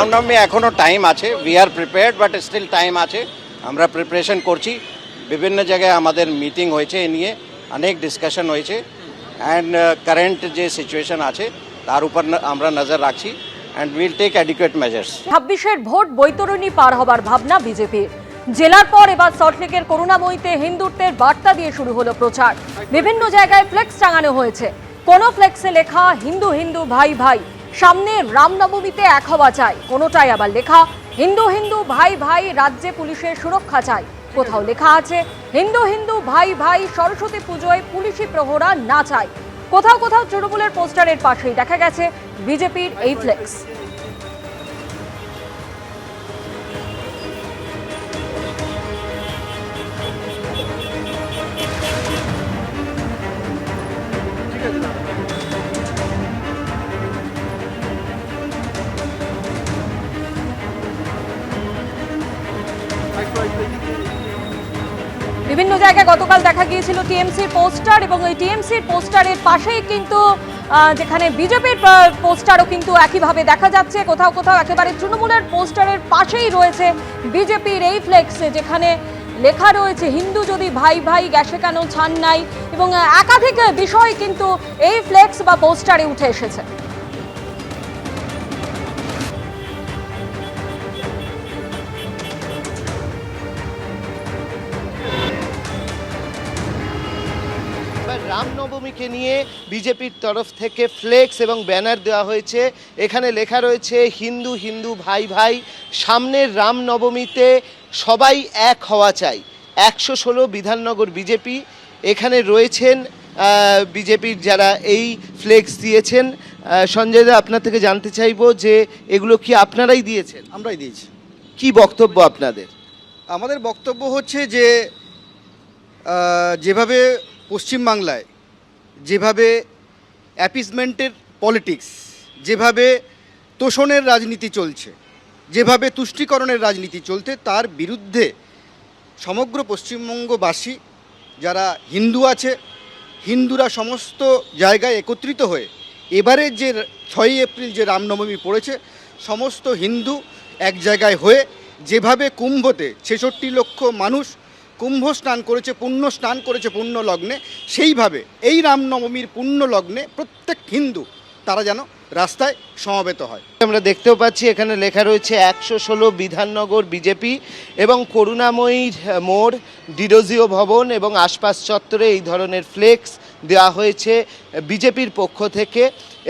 রামনবমী এখনও টাইম আছে। We are prepared but still time আছে। আমরা প্রিপারেশন করছি। বিভিন্ন জায়গায় আমাদের মিটিং হয়েছে এ নিয়ে। অনেক ডিসকাশন হয়েছে। অ্যান্ড কারেন্ট যে সিচুয়েশন আছে, তার উপর আমরা নজর রাখছি। And will take adequate measures ছাব্বিশের ভোট বৈতরণী পার হবার ভাবনা বিজেপির। জেলার পর এবার সল্টলেকের করুণাময়ীতে হিন্দুত্বের বার্তা দিয়ে শুরু হলো প্রচার। বিভিন্ন জায়গায় ফ্লেক্স টাঙানো হয়েছে। কোন ফ্লেক্সে লেখা, হিন্দু হিন্দু, ভাই ভাই। সামনে রামনবমীতে এক হওয়া চাই, কোনোটাই আবার লেখা। হিন্দু হিন্দু ভাই ভাই রাজ্যে পুলিশের সুরক্ষা চাই। কোথাও লেখা আছে, হিন্দু হিন্দু ভাই ভাই সরস্বতী পুজোয় পুলিশি প্রহরা না চাই। কোথাও কোথাও তৃণমূলের পোস্টারের পাশেই দেখা গেছে বিজেপির এই ফ্লেক্স বিভিন্ন জায়গায় গতকাল দেখা গিয়েছিল টিএমসির পোস্টার এবং এই টিএমসির পোস্টারের পাশেই কিন্তু যেখানে বিজেপির পোস্টারও কিন্তু একইভাবে দেখা যাচ্ছে। কোথাও কোথাও একেবারে তৃণমূলের পোস্টারের পাশেই রয়েছে বিজেপির এই ফ্লেক্স যেখানে লেখা রয়েছে, হিন্দু যদি ভাই ভাই গ্যাসে কেন ছান নাই? এবং একাধিক বিষয় কিন্তু এই ফ্লেক্স বা পোস্টারে উঠে এসেছে। রামনবমীকে নিয়ে বিজেপির তরফ থেকে ফ্লেক্স এবং ব্যানার দেওয়া হয়েছে। এখানে লেখা রয়েছে হিন্দু হিন্দু ভাই ভাই সামনের রামনবমীতে সবাই এক হওয়া চাই। একশো ষোলো বিধাননগর বিজেপি এখানে রয়েছেন। বিজেপির যারা এই ফ্লেক্স দিয়েছেন সঞ্জয় দা আপনার থেকে জানতে চাইব যে এগুলো কি আপনারাই দিয়েছেন? আমরাই দিয়েছি। কি বক্তব্য আপনাদের? আমাদের বক্তব্য হচ্ছে যে যেভাবে পশ্চিমবাংলায় যেভাবে অ্যাপিসমেন্টের পলিটিক্স যেভাবে তোষণের রাজনীতি চলছে, যেভাবে তুষ্টিকরণের রাজনীতি চলছে, তার বিরুদ্ধে সমগ্র পশ্চিমবঙ্গবাসী, যারা হিন্দু আছে, হিন্দুরা সমস্ত জায়গায় একত্রিত হয়ে এবারে যে ছয়ই এপ্রিল যে রামনবমী পড়েছে, সমস্ত হিন্দু এক জায়গায় হয়ে যেভাবে কুম্ভতে ছেষট্টি লক্ষ মানুষ কুম্ভ স্নান করেছে, পুণ্য স্নান করেছে পুণ্য লগ্নে। সেইভাবে এই রামনবমীর পুণ্য লগ্নে প্রত্যেক হিন্দু তারা যেন রাস্তায় সমাবেত হয়। আমরা দেখতেও পাচ্ছি, এখানে লেখা রয়েছে একশো ষোলো বিধাননগর বিজেপি এবং করুণাময়ীর মোড়, ডিরোজিও ভবন এবং আশপাশ চত্বরে এই ধরনের ফ্লেক্স দেওয়া হয়েছে বিজেপির পক্ষ থেকে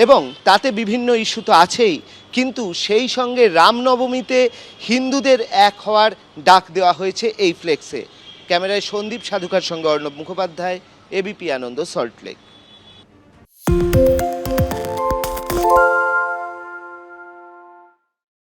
এবং তাতে বিভিন্ন ইস্যু তো আছেই, কিন্তু সেই সঙ্গে রামনবমীতে হিন্দুদের এক হওয়ার ডাক দেওয়া হয়েছে এই ফ্লেক্সে ক্যামেরায় সন্দীপ সাধুকার সঙ্গে অর্ণব মুখোপাধ্যায় এবিপি আনন্দ সল্টলেক।